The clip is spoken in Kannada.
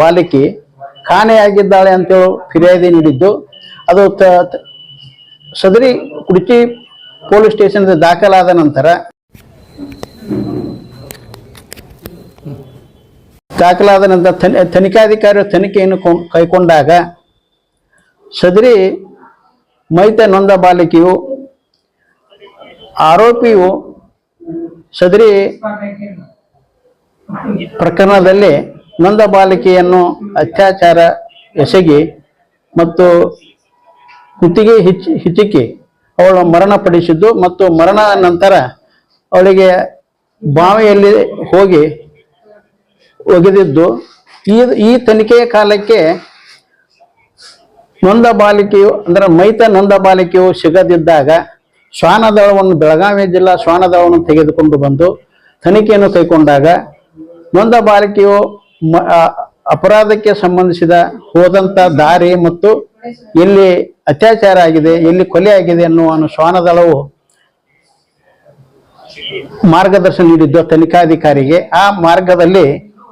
ಬಾಲಕಿ ಕಾಣೆಯಾಗಿದ್ದಾಳೆ ಅಂತೇಳಿ ಫಿರ್ಯಾದಿ ನೀಡಿದ್ದು. ಅದು ಸದರಿ ಕುಡಿಚಿ ಪೊಲೀಸ್ ಸ್ಟೇಷನ್ ದಾಖಲಾದ ನಂತರ ದಾಖಲಾದ ನಂತರ ತನಿ ತನಿಖಾಧಿಕಾರಿ ತನಿಖೆಯನ್ನು ಕೈಕೊಂಡಾಗ ಸದರಿ ಮೈತ ನೊಂದ ಬಾಲಕಿಯು ಆರೋಪಿಯು ಸದರಿ ಪ್ರಕರಣದಲ್ಲಿ ನೊಂದ ಬಾಲಿಕೆಯನ್ನು ಅತ್ಯಾಚಾರ ಎಸಗಿ ಮತ್ತು ಕುತ್ತಿಗೆ ಹಿಚ್ಚಿ ಹಿಚಿಕಿ ಅವಳು ಮರಣ ಪಡಿಸಿದ್ದು ಮತ್ತು ಮರಣ ನಂತರ ಅವಳಿಗೆ ಬಾವಿಯಲ್ಲಿ ಹೋಗಿ ಒಗೆದಿದ್ದು. ಈ ಈ ತನಿಖೆಯ ಕಾಲಕ್ಕೆ ನೊಂದ ಬಾಲಿಕೆಯು, ಅಂದ್ರೆ ಮೈತ ನೊಂದ ಬಾಲಿಕೆಯು ಸಿಗದಿದ್ದಾಗ ಶ್ವಾನದಳವನ್ನು, ಬೆಳಗಾವಿ ಜಿಲ್ಲಾ ಶ್ವಾನದಳವನ್ನು ತೆಗೆದುಕೊಂಡು ಬಂದು ತನಿಖೆಯನ್ನು ಕೈಗೊಂಡಾಗ ನೊಂದ ಬಾಲಿಕೆಯು ಅಪರಾಧಕ್ಕೆ ಸಂಬಂಧಿಸಿದ ಹೋದಂತ ದಾರಿ ಮತ್ತು ಎಲ್ಲಿ ಅತ್ಯಾಚಾರ ಆಗಿದೆ, ಎಲ್ಲಿ ಕೊಲೆ ಆಗಿದೆ ಅನ್ನುವ ಶ್ವಾನದಳವು ಮಾರ್ಗದರ್ಶನ ನೀಡಿದ್ದು ತನಿಖಾಧಿಕಾರಿಗೆ. ಆ ಮಾರ್ಗದಲ್ಲಿ